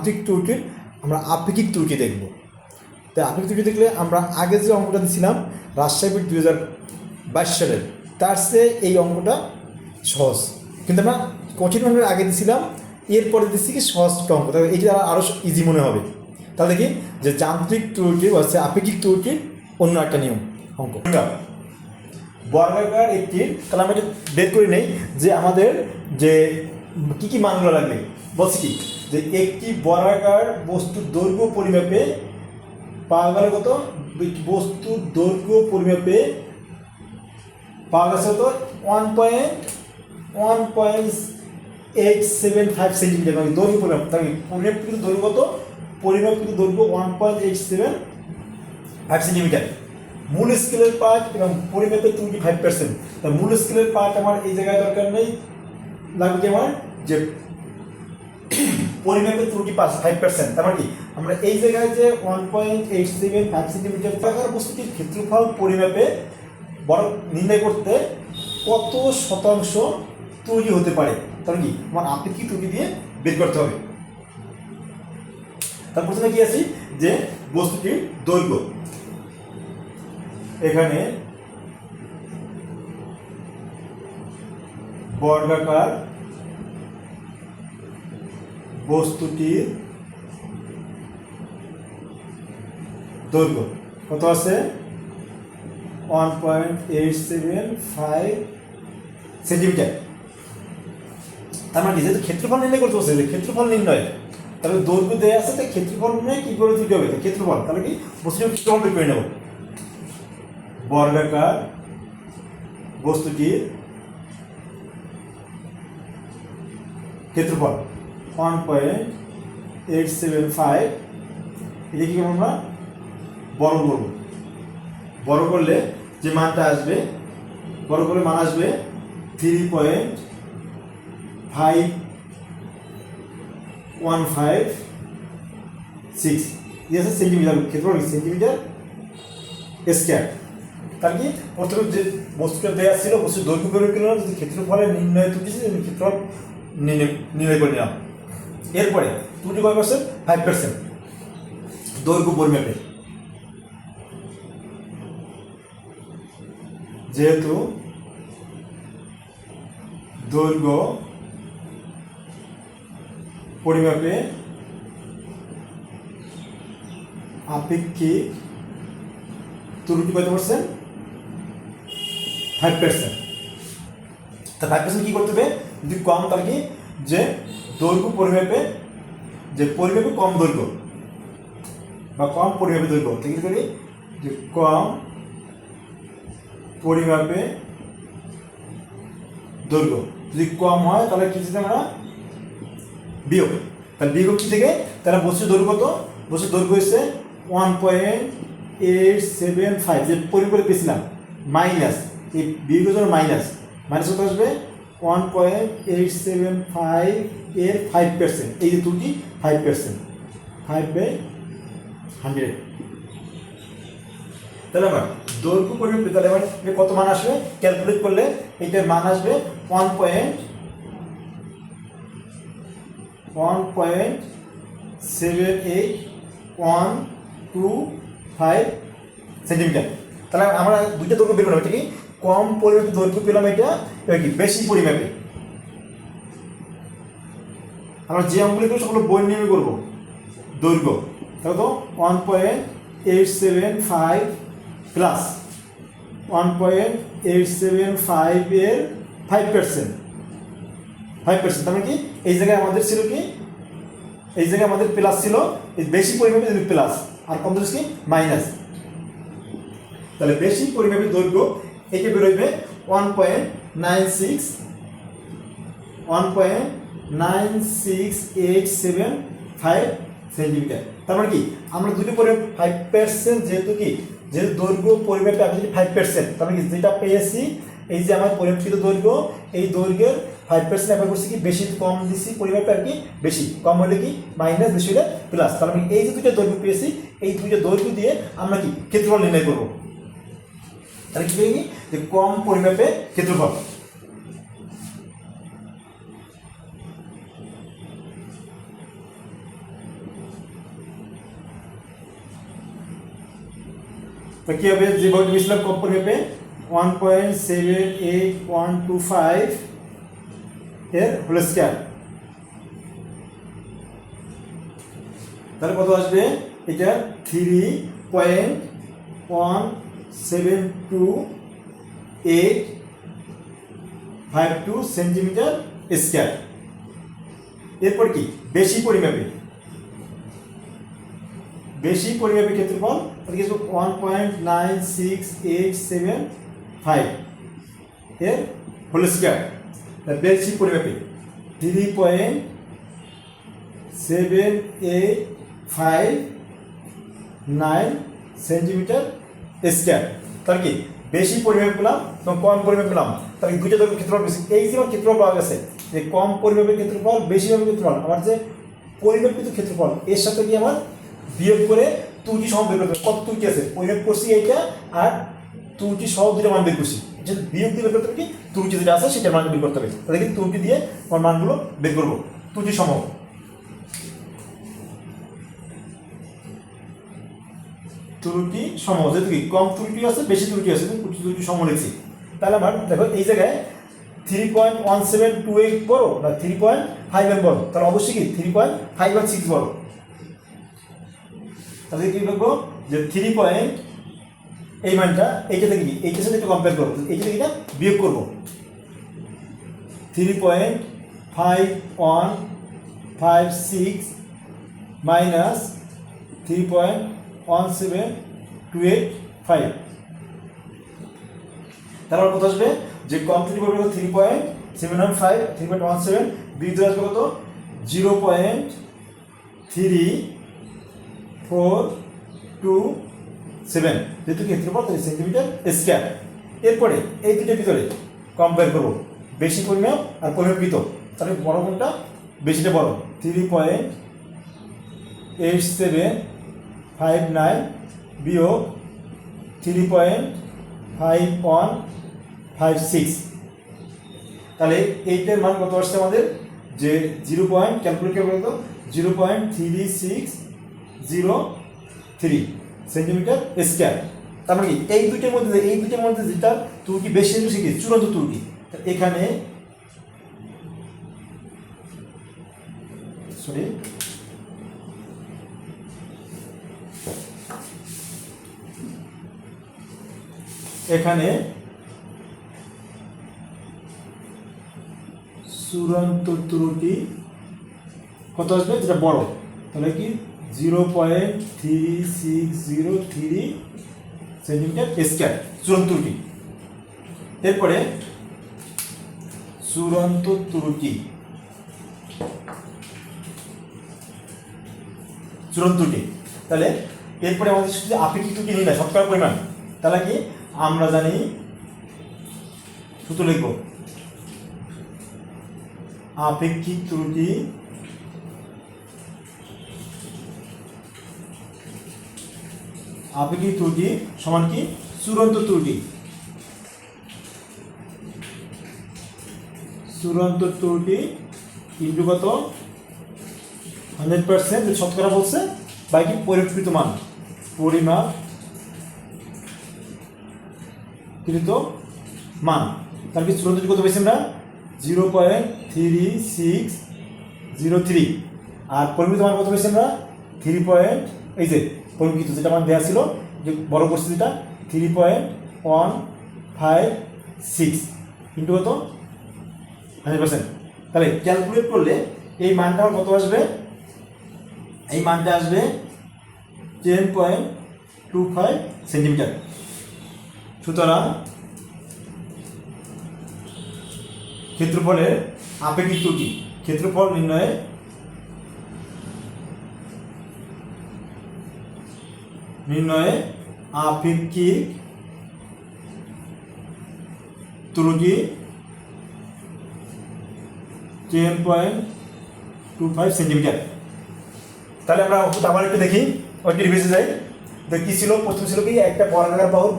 আত্মিক ত্রুটির আমরা আপেক্ষিক ত্রুটি দেখব। তাই আপেক্ষিক ত্রুটি দেখলে আমরা আগে যে অঙ্কটা দিয়েছিলাম রাজশাহী দুই হাজার বাইশ সালের তার চেয়ে এই অঙ্কটা সহজ। কিন্তু আমরা কঠিন অঙ্কের আগে দিয়েছিলাম এরপরে দিচ্ছি কি সহজ অঙ্ক। তাহলে এইটা আরও ইজি মনে হবে। তাহলে দেখি যে যান্ত্রিক ত্রুটি বা হচ্ছে আপেক্ষিক ত্রুটির অন্য একটা নিয়ম, অঙ্ক। বর্গাকার একটি তাহলে এটা বের করে নেই যে আমাদের যে কি কি মানগুলো লাগবে, বলছি কি? যে একটি বর্গাকার বস্তুর দৈর্ঘ্য পরিমাপে পাওয়া গেল কত বস্তুর দৈর্ঘ্য পরিমাপে পাওয়া কত one point one point eight seven five centimetre মানে দৈর্ঘ্য পরিমাপ, তার পরিমাপকৃত দৈর্ঘ্য কত? পরিমাপকৃত দৈর্ঘ্য one point eight seven five centimetre মূল স্কেলের পার্ট এবং পরিমাপের ত্রুটি ফাইভ পার্সেন্ট মূল স্কেলের পার্ট আমার এই জায়গায় দরকার নেই। লাগবে আমার? যে পরিমাপের ত্রুটি পাঁচ ফাইভ পার্সেন্ট তার মানে কি? আমরা এই জায়গায় যে one point eight seven five centimetre টাকার বস্তুটির ক্ষেত্রফল পরিমাপে বড় নির্ণয় করতে কত শতাংশ ত্রুটি হতে পারে? তার মানে কি? আমার আপেক্ষিক ত্রুটি দিয়ে বের করতে হবে? তার প্রথমে কি আছে? যে বস্তুটির দৈর্ঘ্য। এখানে বর্গাকার বস্তুটির দৈর্ঘ্য। কত আছে? One point eight seven five centimetre তার মানে যেহেতু ক্ষেত্রফল নির্ণয় করতে বলছে, ক্ষেত্রফল নির্ণয়। তাহলে দৈর্ঘ্য দেওয়া আছে, তাই ক্ষেত্রফল নিয়ে কী করে তুলতে হবে? ক্ষেত্রফল, তাহলে কি? বস্তুটির ক্ষেত্রফল বের করে নেব। বর্গাকার বস্তুটির ক্ষেত্রফল। One point eight seven five এটা কি করব আমরা বড় করব। বড় করলে যে মানটা আসবে, বড় করে মান আসবে three point five one five six আছে সেন্টিমিটার ক্ষেত্রফল কি সেন্টিমিটার স্কোয়ার তার কি? প্রথমে যে বস্তুটা দেওয়া ছিল, বস্তুর দৈর্ঘ্য করে নিলাম যদি ক্ষেত্রফলের নির্ণয় ত্রুটি ক্ষেত্রফল নির্ণয় করে নিলাম এরপরে ত্রুটি কয় পার্সেন্ট ফাইভ পার্সেন্ট দৈর্ঘ্য পরিমাপে যেহেতু দৈর্ঘ্য পরিমাপে আপেক্ষিক ত্রুটি কত পার্সেন্ট ফাইভ পার্সেন্ট তা ফাইভ পার্সেন্ট কী করতে হবে? যদি কম তাহলে কি? যে দৈর্ঘ্য পরিমাপে, যে পরিমাপে কম দৈর্ঘ্য, বা কম পরিমাপে দৈর্ঘ্য, ঠিক করি যে কম পরিমাপে দৈর্ঘ্য, যদি কম হয়, তাহলে কি দিতে আমরা? বিয়োগ। তাহলে বিয়োগ কি থেকে? তাহলে বস্তুর দৈর্ঘ্য কত? বস্তুর দৈর্ঘ্য হচ্ছে one point eight seven five যে পরিমাপে পেয়েছিলাম মাইনাস এই জন্য মাইনাস মাইনাস কত আসবে? One point eight seven five এর ফাইভ পার্সেন্ট এই যে ত্রুটি five percent five by hundred তাহলে আমার দৈর্ঘ্য পরিমাপ তাহলে এবার কত মান আসবে? ক্যালকুলেট করলে এইটার মান আসবে one point one point seven eight one two five centimetre তাহলে আমরা দুইটা দৈর্ঘ্য বের করলাম এটা কি? কম পরিমাপে দৈর্ঘ্য পেলাম এটা এবার কি? বেশি পরিমাপে। আমরা যে অঙ্কগুলি করব সেগুলো বই নিয়মে করব। দৈর্ঘ্য। তাহলে তো one point eight seven five plus one point eight seven five এর ফাইভ পার্সেন্ট ফাইভ পার্সেন্ট তার মানে কি? এই জায়গায় আমাদের ছিল কি? এই জায়গায় আমাদের প্লাস ছিল বেশি পরিমাপে প্লাস আর কম কি? মাইনাস তাহলে বেশি পরিমাপে দৈর্ঘ্য একে বেরোবে one point nine six one point nine six eight seven five centimetre তার মানে কি? আমরা দুটো পরে ফাইভ পার্সেন্ট যেহেতু কি? যেহেতু দৈর্ঘ্য পরিমাপে আমি যদি ফাইভ পার্সেন্ট মানে কি? যেটা পেয়েছি, এই যে আমার পরিমাপিত দৈর্ঘ্য, এই দৈর্ঘ্যের ফাইভ পার্সেন্ট অ্যাপ্লাই করছি কি? বেশি কম দিচ্ছি পরিমাপে আর কি? বেশি। কম হলে কি? মাইনাস বেশি হলে প্লাস তার মানে এই যে দুটো দৈর্ঘ্য পেয়েছি, এই দুইটা দৈর্ঘ্য দিয়ে আমরা কি? ক্ষেত্রফল নির্ণয় করব। তাহলে কি পেয়ে যে কম পরিমাপে ক্ষেত্রফল হবে কী হবে? যে বইটি বিশ্লেষণ কম পরিমাপে one point seven eight one two five এর হোল স্কোয়ার তাহলে কত আসবে? এটা three point one seven two eight five two centimetre square এরপর কি? বেশি পরিমাপে। বেশি পরিমাপের ক্ষেত্রফল one point nine six eight seven five এর হোল স্কোয়ার বেশি পরিমাপে। Three point seven eight five nine centimetre square তাহলে কি? বেশি পরিমাপ পেলাম, এবং কম পরিমাপ পেলাম। তাহলে দুইটা ধরনের ক্ষেত্রফল বেশি। এই যে আমার ক্ষেত্রফল পাওয়া গেছে, যে কম পরিমাপের ক্ষেত্রফল, বেশি পরিমাপের ক্ষেত্রফল, আমার যে পরিমাপিত ক্ষেত্রফল, এর সাথে কি আমার বিয়োগ করে তুটি সহ বের করতে। কত তুটি আছে? পরিমাপ করছি এইটা আর তুটি সহ দুটো মান বের করছি। যদি বিয়োগ দিয়ে বের করতে হবে কি? তুটি যেটা আছে সেটার মান বের করতে হবে। তাহলে কি তুটি দিয়ে আমার মানগুলো বের করব? তুটি সম ত্রুটি সম যেহেতু কি, কম ত্রুটি আছে, বেশি ত্রুটি আছে, কিন্তু ত্রুটি সম লিখছি তাহলে আমার দেখো, এই জায়গায় three point one seven two eight বড় না থ্রি পয়েন্ট ফাইভ এর বড়? তাহলে অবশ্যই কি three point five one six বড়। তাহলে কি লিখব? যে থ্রি পয়েন্ট এই মানটা, এইটা থেকে কি, এইটার সাথে একটু কম্পেয়ার করব এইটা থেকে বিয়োগ করব। Three point five one five six minus three point one seven two eight five তারপর কত আসবে যে কম ত্রুটি পড়বে three point seven one five three point one seven বিদ্যুৎ আসবে কত? Zero point three four two seven যেহেতু ক্ষেত্রফল তাই সেন্টিমিটার স্কোয়ার এরপরে এই দুটোর ভিতরে কম্পেয়ার করব। বেশি পরিমাপ আর পরিমাপিত তাহলে বড় কোনটা? বেশিটা বড়। Three point eight seven five nine বিয়োগ three point five one five six তাহলে এইটার মান কত আসছে আমাদের? যে জিরো পয়েন্ট ক্যালকুলেট করে বলতো zero point three six zero three centimetre square তার মানে কি? এই দুইটার মধ্যে, এই দুইটার মধ্যে যেটা তুর্কি বেশি কি চূড়ান্ত তুর্কি। এখানে সরি এখানে চূড়ান্ত ত্রুটি কত আসবে? যেটা বড়। তাহলে কি? Zero point three six zero three centimetre square চূড়ান্ত ত্রুটি। এরপরে চূড়ান্ত ত্রুটি। চূড়ান্ত ত্রুটি। তাহলে এরপরে আমাদের শুধু আপেক্ষিক ত্রুটি নিই না, শতকরা পরিমাণ, তাহলে কি? আমরা জানি, সূত্র লিখব। আপেক্ষিক ত্রুটি আপেক্ষিক ত্রুটি সমান কি? চূড়ান্ত ত্রুটি। চূড়ান্ত ত্রুটি ইন্টু কত? হান্ড্রেড পার্সেন্ট, শতকরা বলছে বাকি মান। পরিমাপ কৃত মান। তার কি চূড়ান্ত কত পেয়েছি আমরা? Zero point three six zero three. আর পরিমিত মান কত পেয়েছি আমরা? থ্রি পয়েন্ট, এই যে পরিমিত যেটা মান দেওয়া ছিল, যে বড় পরিস্থিতিটা three point one five six. Into কত? Hundred percent. তাহলে ক্যালকুলেট করলে এই মানটা আমার কত আসবে? এই মানটা আসবে ten point two five centimetre. সুতরাং ক্ষেত্রফলের আপেক্ষিক ত্রুটি। ক্ষেত্রফল নির্ণয়ে নির্ণয়ে আপেক্ষিক ত্রুটি ten point two five centimetre তাহলে আমরা আবার একটু দেখি ওইটি রিভিজে যাই কি ছিল? প্রথম ছিল কি? একটা বর্গাকার বাহুর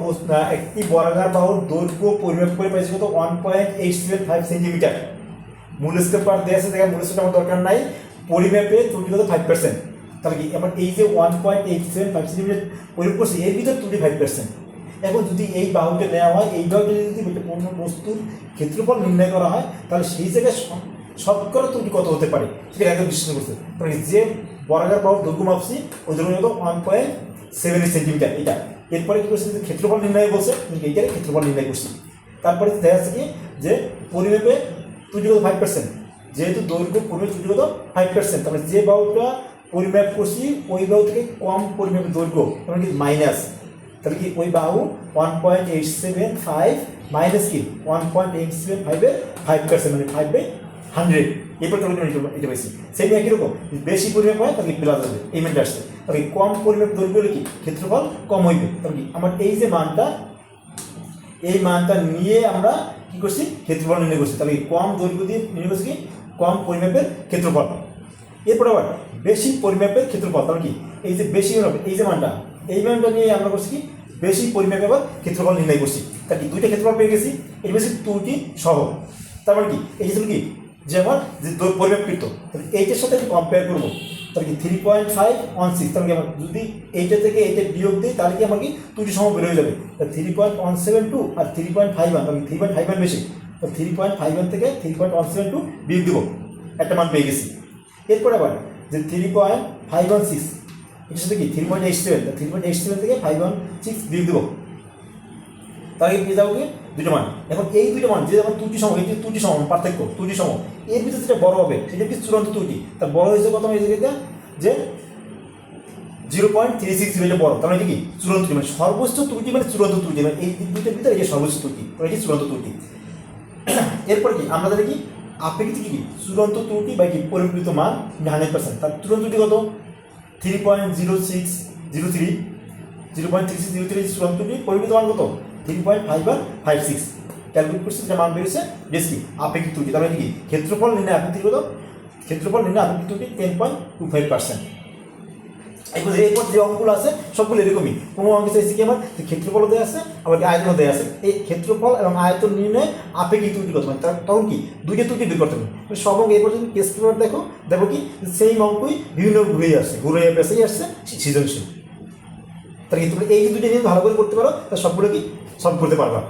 একটি বর্গাকার বাহুর দৈর্ঘ্য পরিমাপ করে পাইছি কত? One point eight seven five centimetre মূল পার দেওয়া আছে, দেখেন মূল আমার দরকার নাই। পরিমাপে ত্রুটি কত? ফাইভ পার্সেন্ট তাহলে কি? আমার এই যে one point eight seven five centimetre পরিমাপ করছি, এর ভিতর টোয়েন্টি ফাইভ পার্সেন্ট এখন যদি এই বাহুটা নেওয়া হয় এই বাহুটা যদি একটা পূর্ণ বস্তুর ক্ষেত্রফল নির্ণয় করা হয়, তাহলে সেই জায়গায় শতকরা ত্রুটি কত হতে পারে? সেটা একদম বিশ্লেষণ করছে তাহলে যে বর্গাকার বাহুর দৈর্ঘ্য মাপছি, ওই দৈর্ঘ্য হলো ওয়ান পয়েন্ট সেভেন সেন্টিমিটার এটা। এরপরে কি করছে? ক্ষেত্রফল নির্ণয় বলছে এইটারে ক্ষেত্রফল নির্ণয় করছি? তারপরে দেখা যাচ্ছে কি, যে পরিমাপে ত্রুটিগত ফাইভ পার্সেন্ট যেহেতু দৈর্ঘ্য পরিমাপ ত্রুটিগত ফাইভ পার্সেন্ট তাহলে যে বাহুটা পরিমাপ করছি, ওই বাহু থেকে কম পরিমাপের দৈর্ঘ্য তাহলে কি মাইনাস তাহলে কি ওই বাহু one point eight seven five minus কি? ওয়ান পয়েন্ট এইট সেভেন ফাইভের ফাইভ পার্সেন্ট মানে ফাইভ বাই হান্ড্রেড, এরপর এটা- বেশি সেই রকম, বেশি পরিমাপ হয় তাহলে প্লাস আসবে এই মানটা আসছে। তাহলে কম পরিমাপ দৈর্ঘ্য হলে কি? ক্ষেত্রফল কম হইবে। তাহলে কি? আমার এই যে মানটা, এই মানটা নিয়ে আমরা কি করছি? ক্ষেত্রফল নির্ণয় করছি। তাহলে কম দৈর্ঘ্য দিয়ে নির্ণয় করছি কি? কম পরিমাপের ক্ষেত্রফল। এরপর আবার, বেশি পরিমাপের ক্ষেত্রফল, তাহলে কি? এই যে বেশি এই যে মানটা, এই মানটা নিয়ে আমরা করছি কি? বেশি পরিমাপে আবার ক্ষেত্রফল নির্ণয় করছি। তাহলে কি দুইটা ক্ষেত্রফল পেয়ে গেছি? এর বেশি ত্রুটি সহ তারপর কি? এই যে কি? যে আমার যে পরিমাপকৃত তাহলে এইটার সাথে কম্পেয়ার করব। তাহলে কি three point five one six তাহলে কি আমার যদি এইটা থেকে এইটা বিয়োগ দিই, তাহলে কি আমাকে কি ত্রুটি সম বের হয়ে যাবে। Three point one seven two আর থ্রি পয়েন্ট ফাইভ ওয়ান তাহলে থ্রি পয়েন্ট ফাইভ ওয়ান বেশি। তো থ্রি পয়েন্ট ফাইভ ওয়ান থেকে three point one seven two বিয়োগ দেবো। একটা মান পেয়ে গেছি। এরপর আবার যে three point five one six এটার সাথে কি three point eight seven three point eight seven থেকে ফাইভ ওয়ান সিক্স বিয়োগ দেবো। তাহলে পেয়ে যাব কি? দুটো মান এখন এই দুটো মান যে আমার ত্রুটি সম, এই ত্রুটি সম, পার্থক্য, ত্রুটি সম, এর ভিতরে যেটা বড় হবে, সেটা কি চূড়ান্ত ত্রুটি? তার বড় হয়েছে কত এই জায়গাতে যে zero point three six zero বড়। তার মানে কি? চূড়ান্ত ত্রুটি মানে সর্বোচ্চ ত্রুটি মানে চূড়ান্ত ত্রুটি মানে এই দুইটার ভিতরে এই সর্বোচ্চ ত্রুটি মানে এটি চূড়ান্ত ত্রুটি? এরপর কি, আমরা জানি কি আপেক্ষিক কি চূড়ান্ত ত্রুটি বা কি পরিবর্তিত মান হান্ড্রেড পার্সেন্ট তার চূড়ান্ত ত্রুটি কত? Three point zero six zero three zero point three six zero three চূড়ান্ত ত্রুটি, পরিবর্তিত মান কত? Three point five one five six calculate করছি, যেটা মান বেরিয়েছে বেশি আপেক্ষিক ত্রুটি, তার মানে কি? ক্ষেত্রফল নির্ণয় আপেক্ষিক কত ক্ষেত্রফল নির্ণয় আপেক্ষিক ত্রুটি ten point two five percent এরপর এরপর যে অঙ্কগুলো আছে, সবগুলো এরকমই। কোনো অঙ্ক চাইছে কি আমার ক্ষেত্রফল দেওয়া আছে, আবার আয়তন দেওয়া আছে। এই ক্ষেত্রফল এবং আয়তন নির্ণয় আপেক্ষিক ত্রুটি মানে তার তখন কি? দুইটা ত্রুটি বের করতে হবে সব অঙ্ক এরপর যদি টেস্ট পেপার দেখো দেখো কি? সেই অঙ্কই বিভিন্ন ঘুরে আসছে। ঘুরে পেশাই আসছে সৃজনশীল। তাহলে তোমরা এই দুটো নিয়ে ভালো করে করতে পারো, তা সবগুলো কি সব করতে পারবা